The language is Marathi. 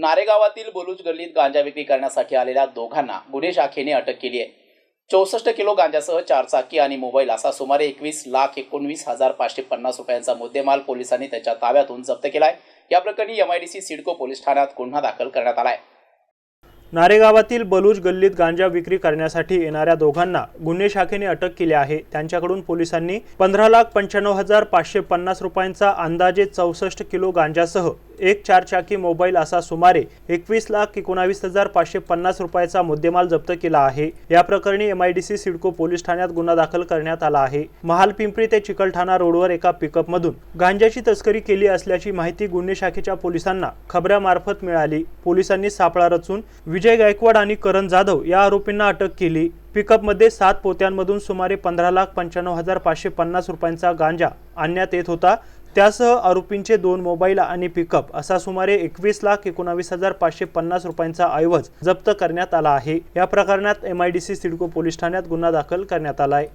नारेगावातील बोलूज गल्लीत गांजा विक्री करण्यासाठी आलेल्या दोघांना गुन्हे शाखेने अटक केली आहे. चौसष्ट किलो गांजासह चारचाकी आणि मोबाईल असा सुमारे एकवीस लाख एकोणवीस हजार पाचशे पन्नास रुपयांचा मुद्देमाल पोलिसांनी त्याच्या ताब्यातून जप्त केलाय. या प्रकरणी एमआयडीसी सिडको पोलीस ठाण्यात गुन्हा दाखल करण्यात आलाय. नारेगावातील बलूज गल्लीत गांजा विक्री करण्यासाठी येणाऱ्या दोघांना गुन्हे शाखेने अटक केली आहे. त्यांच्याकडून पोलिसांनी पंधरा लाख पंच्याण्णव हजार पाचशे पन्नास रुपयांचा अंदाजे चौसष्ट किलो गांजासह एक चारचाकी मोबाईल असा सुमारे एकवीस लाख एकोणावीस हजार पाचशे पन्नास रुपयाचा मुद्देमाल जप्त केला आहे. या प्रकरणी एमआयडीसी सिडको पोलीस ठाण्यात गुन्हा दाखल करण्यात आला आहे. महालपिंपरी ते चिकलठाणा रोडवर एका पिकअपमधून गांजाची तस्करी केली असल्याची माहिती गुन्हे शाखेच्या पोलिसांना खबऱ्यामार्फत मिळाली. पोलिसांनी सापळा रचून विजय गायकवाड आणि करण जाधव या आरोपींना अटक केली. पिकअपमध्ये सात पोत्यांमधून सुमारे पंधरा लाख पंच्याण्णव हजार पाचशे पन्नास रुपयांचा गांजा आणण्यात येत होता. त्यासह आरोपींचे दोन मोबाईल आणि पिकअप असा सुमारे एकवीस लाख एकोणावीस हजार पाचशे पन्नास रुपयांचा ऐवज जप्त करण्यात आला आहे. या प्रकरणात एमआयडीसी सिडको पोलीस ठाण्यात गुन्हा दाखल करण्यात आला आहे.